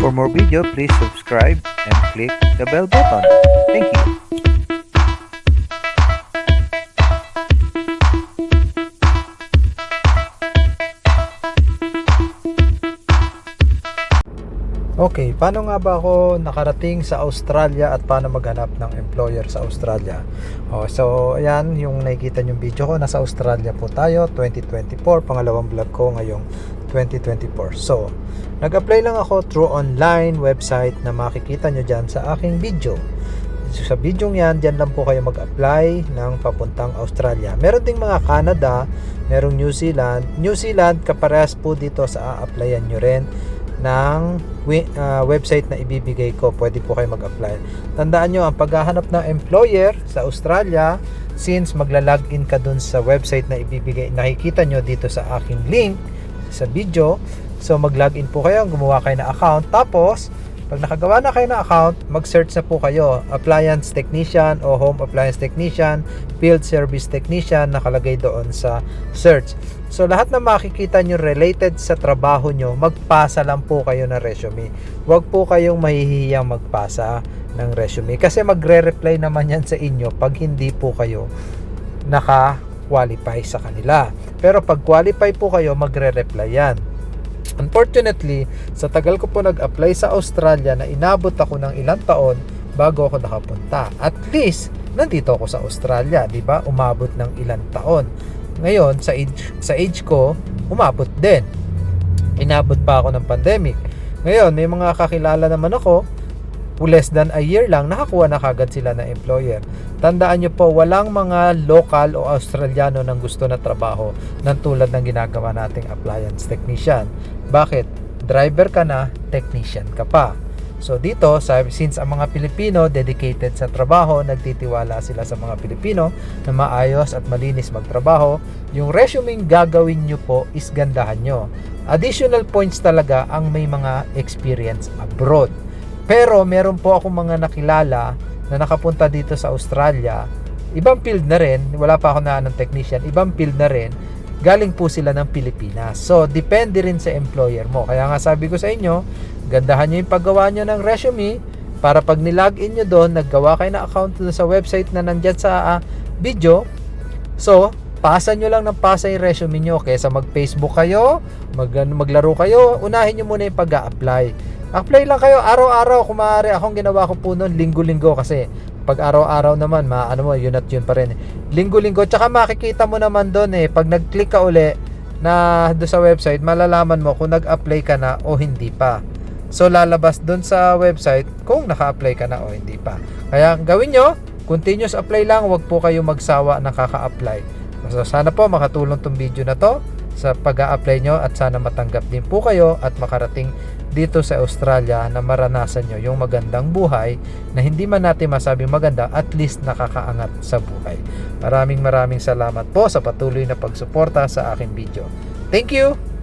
For more video, please subscribe and click the bell button. Thank you. Okay, paano nga ba ako nakarating sa Australia at paano maghanap ng employer sa Australia? Oh, so, ayan, yung nakikita yung video ko, nasa Australia po tayo, 2024, pangalawang vlog ko ngayong 2024. So, nag-apply lang ako through online website na makikita nyo dyan sa aking video. Sa video yan, dyan lang po kayo mag-apply ng papuntang Australia. Meron ding mga Canada, merong New Zealand. New Zealand, kaparehas po dito sa a-applyan nyo rin ng ah, website na ibibigay ko. Pwede po kayo mag-apply. Tandaan nyo, ang paghahanap ng employer sa Australia, since magla-login ka dun sa website na ibibigay, nakikita nyo dito sa aking link sa video. So mag-login po kayo, gumawa kayo ng account. Tapos, pag nakagawa na kayo ng account, mag-search na po kayo. Appliance technician o home appliance technician, field service technician, nakalagay doon sa search. So lahat na makikita nyo related sa trabaho nyo, magpasa lang po kayo ng resume. Huwag po kayong mahihiyang magpasa ng resume. Kasi magre-reply naman yan sa inyo pag hindi po kayo naka-qualify sa kanila. Pero pag qualify po kayo, magre-reply yan. Unfortunately, sa tagal ko po nag-apply sa Australia na inabot ako ng ilang taon bago ako nakapunta. At least, nandito ako sa Australia, di ba? Umabot ng ilang taon. Ngayon, sa age, sa age ko, umabot din. Inabot pa ako ng pandemic. Ngayon, may mga kakilala naman ako, less than a year lang, nakakuha na kagad sila ng employer. Tandaan nyo po, walang mga local o Australiano nang gusto na trabaho ng tulad ng ginagawa nating appliance technician. Bakit? Driver ka na, technician ka pa. So dito, since ang mga Pilipino dedicated sa trabaho, nagtitiwala sila sa mga Pilipino na maayos at malinis magtrabaho, yung resume gagawin nyo po is gandahan nyo. Additional points talaga ang may mga experience abroad. Pero meron po akong mga nakilala na nakapunta dito sa Australia. Ibang field na rin, wala pa ako na ng technician, ibang field na rin, galing po sila ng Pilipinas. So, depende rin sa employer mo. Kaya nga sabi ko sa inyo, gandahan nyo yung paggawa nyo ng resume para pag nilogin nyo doon, naggawa kayo ng account doon sa website na nandyan sa ah, video. So, pasa nyo lang ng pasa yung resume nyo kaysa mag-Facebook kayo, mag, maglaro kayo, unahin nyo muna yung pag apply Apply lang kayo araw-araw kung maaari. Akong ginawa ko po noon linggo-linggo kasi pag araw-araw naman, maano mo, yun at yun pa rin. Linggo-linggo, tsaka makikita mo naman doon eh, pag nag-click ka uli na doon sa website, malalaman mo kung nag-apply ka na o hindi pa. So lalabas doon sa website kung naka-apply ka na o hindi pa. Kaya gawin nyo, continuous apply lang, wag po kayo magsawa na kaka-apply. So sana po makatulong tong video na to sa pag-a-apply nyo at sana matanggap din po kayo at makarating dito sa Australia na maranasan nyo yung magandang buhay na hindi man natin masabing maganda at least nakakaangat sa buhay. Maraming maraming salamat po sa patuloy na pagsuporta sa aking video. Thank you!